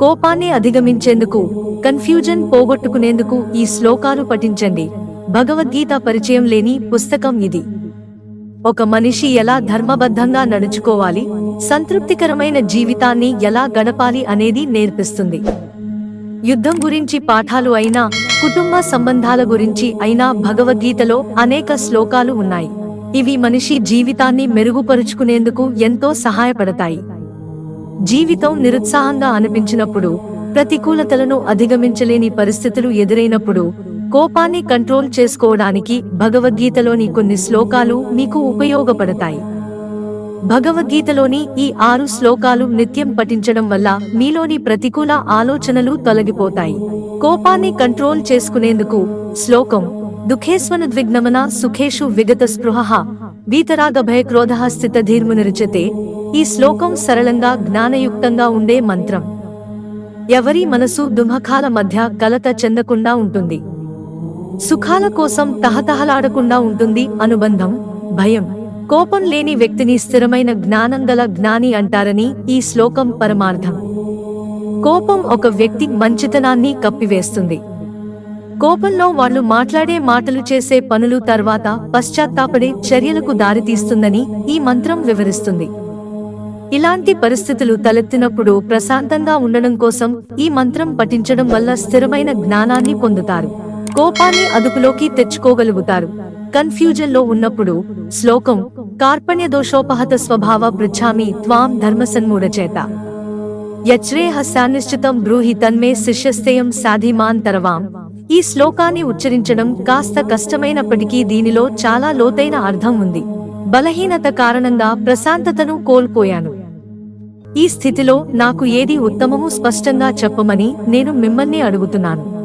కోపాన్ని అధిగమించేందుకు కన్ఫ్యూజన్ పోగొట్టుకునేందుకు ఈ శ్లోకాలు పఠించండి. భగవద్గీత పరిచయం లేని పుస్తకం ఇది. ఒక మనిషి ఎలా ధర్మబద్ధంగా నడుచుకోవాలి సంతృప్తికరమైన జీవితాన్ని ఎలా గడపాలి అనేది నేర్పిస్తుంది. యుద్ధం గురించి పాఠాలు అయినా కుటుంబ సంబంధాల గురించి అయినా భగవద్గీతలో అనేక శ్లోకాలు ఉన్నాయి. ఇవి మనిషి జీవితాన్ని మెరుగుపరుచుకునేందుకు ఎంతో సహాయపడతాయి. జీవితం నిరుత్సాహంగా అనిపించినప్పుడు ప్రతికూలతలను అధిగమించలేని పరిస్థితులు ఎదురైనప్పుడు కోపాన్ని కంట్రోల్ చేసుకోవడానికి భగవద్గీతలోని కొన్ని శ్లోకాలు మీకు ఉపయోగపడతాయి. భగవద్గీతలోని ఈ ఆరు శ్లోకాలు నిత్యం పఠించడం వల్ల మీలోని ప్రతికూల ఆలోచనలు తొలగిపోతాయి. కోపాన్ని కంట్రోల్ చేసుకునేందుకు శ్లోకం దుఃఖేస్వనుద్విగ్నమన సుఖేషు విగత స్పృహ వీతరాగభయ క్రోధ స్థిత ధీర్మునిరుచతే ఈ శ్లోకం సరళంగా జ్ఞానయుక్తంగా ఉండే మంత్రం. ఎవరి మనసు దుమఖాల మధ్య కలత చెందకుండా ఉంటుంది. సుఖాల కోసం తహతహలాడకుండా ఉంటుంది అనుబంధం భయం. కోపం లేని వ్యక్తిని స్థిరమైన జ్ఞానం గల జ్ఞాని అంటారని ఈ శ్లోకం పరమార్థం. కోపం ఒక వ్యక్తి మంచితనాన్ని కప్పివేస్తుంది. కోపంలో వాళ్ళు మాట్లాడే మాటలు చేసే పనులు తర్వాత పశ్చాత్తాపడే చర్యలకు దారితీస్తుందని ఈ మంత్రం వివరిస్తుంది. ఇలాంటి పరిస్థితులు తలెత్తినప్పుడు ప్రశాంతంగా ఉండడం కోసం ఈ మంత్రం పఠించడం వల్ల స్థిరమైన జ్ఞానాన్ని పొందుతారు. కోపాన్ని అదుపులోకి తెచ్చుకోగలుగుతారు. కన్ఫ్యూజన్లో ఉన్నప్పుడు శ్లోకం కార్పణ్య దోషోపహత స్వభావ పృచ్ఛామి త్వాం ధర్మసన్మూఢ చేత. యచ్రేహస్యానిశ్చితం బ్రూహి తన్మే శిష్యస్థేయం సాధిమాన్ తరవాం. ఈ శ్లోకాన్ని ఉచ్చరించడం కాస్త కష్టమైనప్పటికీ దీనిలో చాలా లోతైన అర్థం ఉంది. బలహీనత కారణంగా ప్రశాంతతను కోల్పోయాను. ఈ స్థితిలో నాకు ఏది ఉత్తమము స్పష్టంగా చెప్పమని నేను మిమ్మల్ని అడుగుతున్నాను.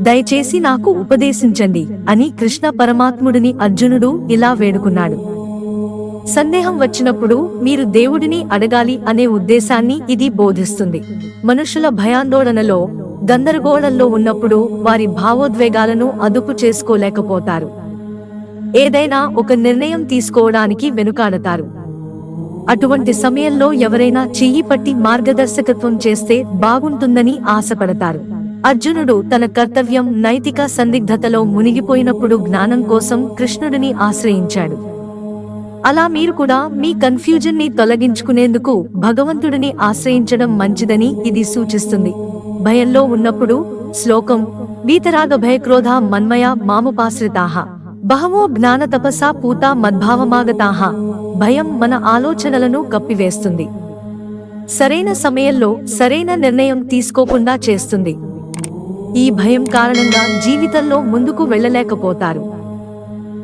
దయచేసి నాకు ఉపదేశించండి అని కృష్ణ పరమాత్ముడిని అర్జునుడు ఇలా వేడుకున్నాడు. సందేహం వచ్చినప్పుడు మీరు దేవుడిని అడగాలి అనే ఉద్దేశాన్ని ఇది బోధిస్తుంది. మనుషుల భయాందోళనలో గందరగోళంలో ఉన్నప్పుడు వారి భావోద్వేగాలను అదుపు చేసుకోలేకపోతారు. ఏదైనా ఒక నిర్ణయం తీసుకోవడానికి వెనుకాడతారు. అటువంటి సమయంలో ఎవరైనా చెయ్యి పట్టి మార్గదర్శకత్వం చేస్తే బాగుంటుందని ఆశపడతారు. అర్జునుడు తన కర్తవ్యం నైతిక సందిగ్ధతలో మునిగిపోయినప్పుడు జ్ఞానం కోసం కృష్ణుడిని ఆశ్రయించాడు. అలా మీరు కూడా మీ కన్ఫ్యూజన్ని తొలగించుకునేందుకు భగవంతుడిని ఆశ్రయించడం మంచిదని ఇది సూచిస్తుంది. భయంలో ఉన్నప్పుడు శ్లోకం వీతరాగ భయక్రోధ మన్మయ మాముపాశ్రితాహ బహవో జ్ఞాన తపసా పూత మద్భావమాగతాహ. భయం మన ఆలోచనలను కప్పివేస్తుంది. సరైన సమయంలో సరైన నిర్ణయం తీసుకోకుండా చేస్తుంది. ఈ భయం కారణంగా జీవితంలో ముందుకు వెళ్ళలేకపోతారు.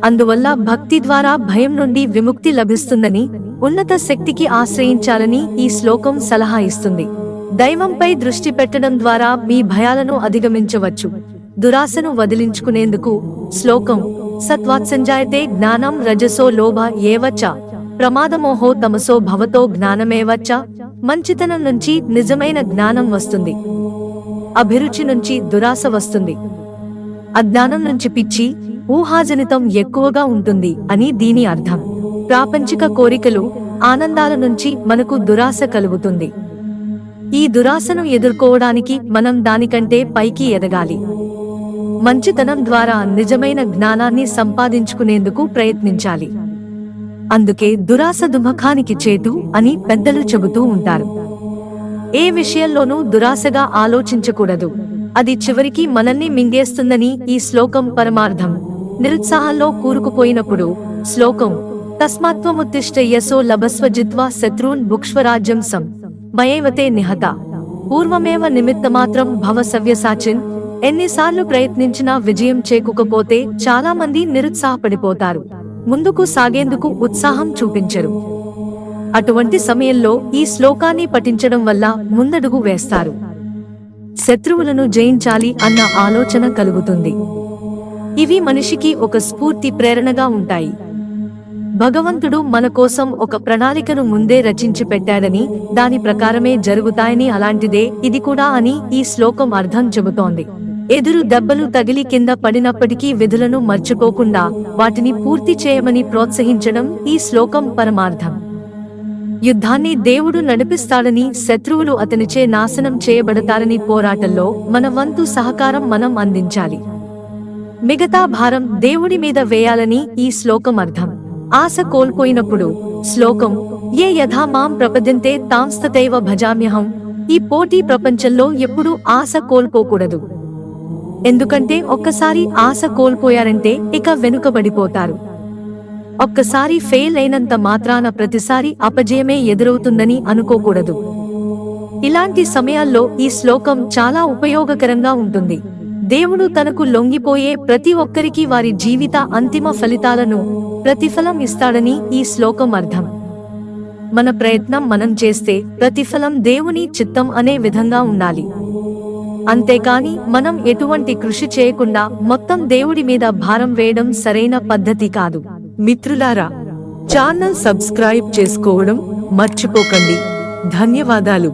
అందువల్ల భక్తి ద్వారా భయం నుండి విముక్తి లభిస్తుందని ఉన్నత శక్తికి ఆశ్రయించాలని ఈ శ్లోకం సలహా ఇస్తుంది. దైవంపై దృష్టి పెట్టడం ద్వారా మీ భయాలను అధిగమించవచ్చు. దురాశను వదిలించుకునేందుకు శ్లోకం సత్వాత్సంజాయతే జ్ఞానం రజసో లోభ ఏవచ్చ ప్రమాదమోహో తమసో భవతో జ్ఞానమేవచ్చ మంచితనం నుంచి నిజమైన జ్ఞానం వస్తుంది. అభిరుచి నుంచి దురాశ వస్తుంది. అజ్ఞానం నుంచి పిచ్చి ఊహాజనితం ఎక్కువగా ఉంటుంది అని దీని అర్థం. ప్రాపంచిక కోరికలు ఆనందాల నుంచి మనకు దురాశ కలుగుతుంది. ఈ దురాశను ఎదుర్కోవడానికి మనం దానికంటే పైకి ఎదగాలి. మంచితనం ద్వారా నిజమైన జ్ఞానాన్ని సంపాదించుకునేందుకు ప్రయత్నించాలి. అందుకే దురాశ దుమఖానికి చేటు అని పెద్దలు చెబుతూ ఉంటారు. ఏ విషయంలోనూ దురాశగా ఆలోచించకూడదు. అది చివరికి మనల్ని మింగేస్తుందని ఈ శ్లోకం పరమార్థం. నిరుత్సాహంలో కూరుకుపోయినప్పుడు శ్లోకం తస్మాత్వముత్తిష్ట యశో లభస్వ జిత్వా శత్రూన్ భుక్ష్వరాజ్యం సం మయేవతే నిహత. పూర్వమేవ నిమిత్తమాత్రం భవ సవ్యసాచిన్ ఎన్నిసార్లు ప్రయత్నించినా విజయం చేకుకపోతే చాలా మంది నిరుత్సాహపడిపోతారు. ముందుకు సాగేందుకు ఉత్సాహం చూపించరు. అటువంటి సమయంలో ఈ శ్లోకాన్ని పఠించడం వల్ల ముందడుగు వేస్తారు. శత్రువులను జయించాలి అన్న ఆలోచన కలుగుతుంది. ఇవి మనిషికి ఒక స్ఫూర్తి ప్రేరణగా ఉంటాయి. భగవంతుడు మన కోసం ఒక ప్రణాళికను ముందే రచించి పెట్టాడని దాని ప్రకారమే జరుగుతాయని అలాంటిదే ఇది కూడా అని ఈ శ్లోకం అర్థం చెబుతోంది. ఎదురు దెబ్బలు తగిలి కింద పడినప్పటికీ విధులను మర్చిపోకుండా వాటిని పూర్తి చేయమని ప్రోత్సహించడం ఈ శ్లోకం పరమార్థం. యుద్ధాన్ని దేవుడు నడిపిస్తాడని శత్రువులు అతనిచే నాశనం చేయబడతారని పోరాటంలో మన వంతు సహకారం మనం అందించాలి. మిగతా భారం దేవుడి మీద వేయాలని ఈ శ్లోకం అర్థం. ఆశ కోల్పోయినప్పుడు శ్లోకం ఏ యథా మాం ప్రపద్యంతే తాంస్తతైవ భజామ్యహం. ఈ పోటీ ప్రపంచంలో ఎప్పుడూ ఆశ కోల్పోకూడదు. ఎందుకంటే ఒక్కసారి ఆశ కోల్పోయారంటే ఇక వెనుకబడిపోతారు. ఒక్కసారి ఫెయిల్ అయినంత మాత్రాన ప్రతిసారి అపజయమే ఎదురవుతుందని అనుకోకూడదు. ఇలాంటి సమయాల్లో ఈ శ్లోకం చాలా ఉపయోగకరంగా ఉంటుంది. దేవుడు తనకు లొంగిపోయే ప్రతి ఒక్కరికి వారి జీవిత అంతిమ ఫలితాలను ప్రతిఫలం ఇస్తాడని ఈ శ్లోకం అర్థం. మన ప్రయత్నం మనం చేస్తే ప్రతిఫలం దేవుని చిత్తం అనే విధంగా ఉండాలి. అంతేకాని మనం ఎటువంటి కృషి చేయకుండా మొత్తం దేవుడి మీద భారం వేయడం సరైన పద్ధతి కాదు. మిత్రులారా ఛానల్ సబ్స్క్రైబ్ చేసుకోవడం మర్చిపోకండి. ధన్యవాదాలు.